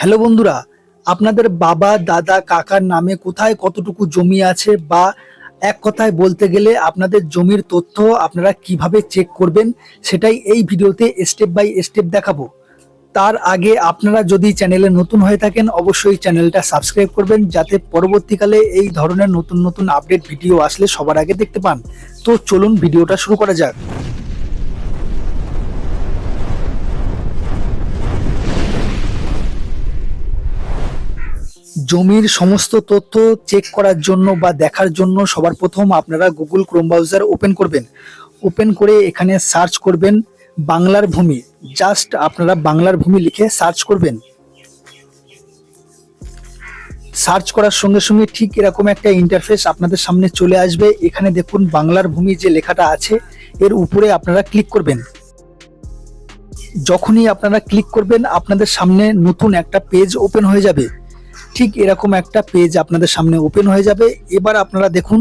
Hello বন্ধুরা, আপনাদের বাবা, দাদা, কাকার নামে কোথায় কতটুকু জমি আছে বা এক কথায় বলতে গেলে আপনাদের জমির তথ্য আপনারা কীভাবে চেক করবেন সেটাই এই ভিডিওতে স্টেপ বাই স্টেপ দেখাবো। তার আগে আপনারা যদি চ্যানেলে নতুন হয়ে থাকেন, অবশ্যই চ্যানেলটা সাবস্ক্রাইব করবেন যাতে পরবর্তীকালে এই ধরনের নতুন নতুন আপডেট ভিডিও আসলে সবার আগে দেখতে পান। তো চলুন ভিডিওটা শুরু করা যাক। জমির সমস্ত তথ্য চেক করার জন্য বা দেখার জন্য সবার প্রথম আপনারা গুগল ক্রোম ব্রাউজার ওপেন করবেন। ওপেন করে এখানে সার্চ করবেন বাংলার ভূমি। জাস্ট আপনারা বাংলার ভূমি লিখে সার্চ করবেন। সার্চ করার সঙ্গে সঙ্গে ঠিক এরকম একটা ইন্টারফেস আপনাদের সামনে চলে আসবে। এখানে দেখুন বাংলার ভূমি যে লেখাটা আছে, এর উপরে আপনারা ক্লিক করবেন। যখনই আপনারা ক্লিক করবেন, আপনাদের সামনে নতুন একটা পেজ ওপেন হয়ে যাবে। ঠিক এরকম একটা পেজ আপনাদের সামনে ওপেন হয়ে যাবে। এবার আপনারা দেখুন,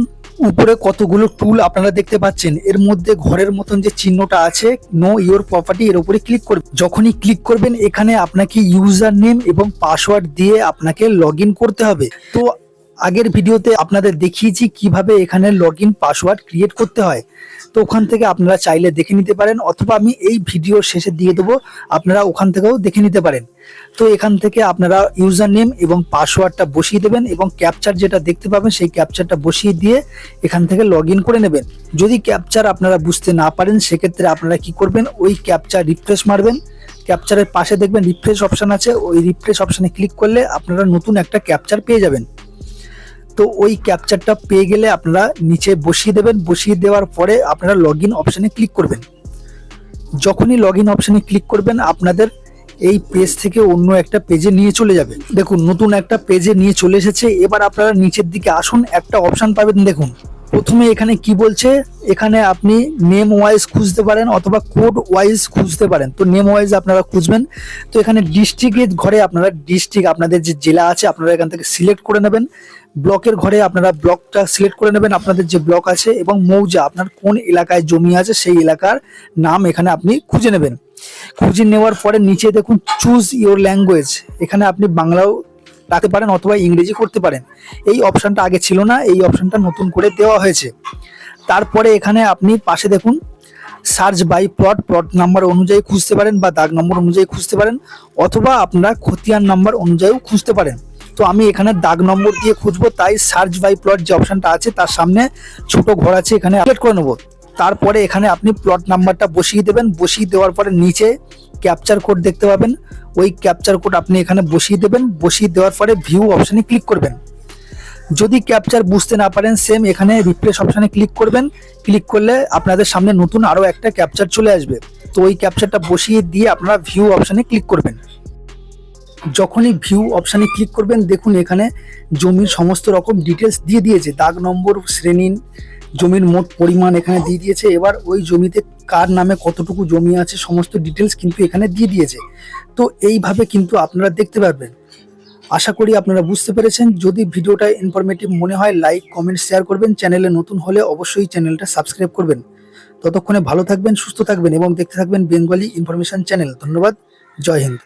উপরে কতগুলো টুল আপনারা দেখতে পাচ্ছেন। এর মধ্যে ঘরের মতন যে চিহ্নটা আছে নো ইওর প্রপার্টি এর উপরে ক্লিক করবেন যখনই ক্লিক করবেন, এখানে আপনাকে ইউজার নেম এবং পাসওয়ার্ড দিয়ে আপনাকে লগ করতে হবে। তো আগের ভিডিওতে আপনাদের দেখিয়েছি কীভাবে এখানে লগ ইন পাসওয়ার্ড ক্রিয়েট করতে হয়। তো ওখান থেকে আপনারা চাইলে দেখে নিতে পারেন অথবা আমি এই ভিডিও শেষে দিয়ে দেবো, আপনারা ওখান থেকেও দেখে নিতে পারেন। তো এখান থেকে আপনারা ইউজার নেম এবং পাসওয়ার্ডটা বসিয়ে দেবেন এবং ক্যাপচার যেটা দেখতে পাবেন সেই ক্যাপচারটা বসিয়ে দিয়ে এখান থেকে লগ করে নেবেন। যদি ক্যাপচার আপনারা বুঝতে না পারেন, সেক্ষেত্রে আপনারা কি করবেন? ওই ক্যাপচার রিফ্রেশ মারবেন। ক্যাপচারের পাশে দেখবেন রিফ্রেশ অপশান আছে। ওই রিফ্রেশ অপশানে ক্লিক করলে আপনারা নতুন একটা ক্যাপচার পেয়ে যাবেন। তো ওই ক্যাপচারটা পেয়ে গেলে আপনারা নিচে বসিয়ে দেবেন। বসিয়ে দেওয়ার পরে আপনারা লগ ইন অপশানে ক্লিক করবেন। যখনই লগ ইন অপশানে ক্লিক করবেন, আপনাদের এই পেজ থেকে অন্য একটা পেজে নিয়ে চলে যাবে। দেখুন, নতুন একটা পেজে নিয়ে চলে এসেছে। এবার আপনারা নিচের দিকে আসুন। একটা অপশান পাবেন, দেখুন। প্রথমে এখানে কি বলছে? এখানে আপনি নেম ওয়াইজ খুঁজতে পারেন অথবা কোড ওয়াইজ খুঁজতে পারেন। তো নেম ওয়াইজ আপনারা খুঁজবেন। তো এখানে ডিস্ট্রিক্টের ঘরে আপনারা ডিস্ট্রিক্ট আপনাদের যে জেলা আছে, আপনারা এখান থেকে সিলেক্ট করে নেবেন। ব্লকের ঘরে আপনারা ব্লকটা সিলেক্ট করে নেবেন আপনাদের যে ব্লক আছে এবং মৌজা, আপনার কোন এলাকায় জমি আছে সেই এলাকার নাম এখানে আপনি খুঁজে নেবেন। খুঁজে নেওয়ার পরে নিচে দেখুন চুজ ইওর ল্যাঙ্গুয়েজ এখানে আপনি বাংলাও রাখতে পারেন অথবা ইংরেজি করতে পারেন। এই অপশানটা আগে ছিল না, এই অপশনটা নতুন করে দেওয়া হয়েছে। তারপরে এখানে আপনি পাশে দেখুন search by plot plot number অনুযায়ী খুঁজতে পারেন বা দাগ নম্বর অনুযায়ী খুঁজতে পারেন, অথবা আপনারা খতিয়ান নাম্বার অনুযায়ীও খুঁজতে পারেন। তো আমি এখানে দাগ নম্বর দিয়ে খুঁজবো, তাই সার্চ বাই প্লট যে অপশনটা আছে, তার সামনে ছোট ঘর আছে, এখানে আপডেট করে নেব। তারপরে এখানে আপনি প্লট নাম্বারটা বসিয়ে দেবেন। বসিয়ে দেওয়ার পরে নিচে ক্যাপচার কোড দেখতে পাবেন। ওই ক্যাপচার কোড আপনি এখানে বসিয়ে দেবেন। বসিয়ে দেওয়ার পরে ভিউ অপশানে ক্লিক করবেন। যদি ক্যাপচার বুঝতে না পারেন সেম এখানে রিপ্লেস অপশানে ক্লিক করবেন। ক্লিক করলে আপনাদের সামনে নতুন আরও একটা ক্যাপচার চলে আসবে। তো ওই ক্যাপচারটা বসিয়ে দিয়ে আপনারা ভিউ অপশানে ক্লিক করবেন। যখনই ভিউ অপশানে ক্লিক করবেন, দেখুন এখানে জমির সমস্ত রকম ডিটেলস দিয়ে দিয়েছে। দাগ, নম্বর, শ্রেণি জমির মোট পরিমাণ এখানে দিয়ে দিয়েছে। এবার ওই জমিতে কার নামে কতটুকু জমি আছে সমস্ত ডিটেলস কিন্তু এখানে দিয়ে দিয়েছে। তো এইভাবে কিন্তু আপনারা দেখতে পারবেন। আশা করি আপনারা বুঝতে পেরেছেন। যদি ভিডিওটা ইনফরমেটিভ মনে হয় লাইক কমেন্ট শেয়ার করবেন। চ্যানেলে নতুন হলে অবশ্যই চ্যানেলটা সাবস্ক্রাইব করবেন। ততক্ষণে ভালো থাকবেন, সুস্থ থাকবেন এবং দেখতে থাকবেন বেঙ্গলি ইনফরমেশন চ্যানেল ধন্যবাদ। জয় হিন্দ।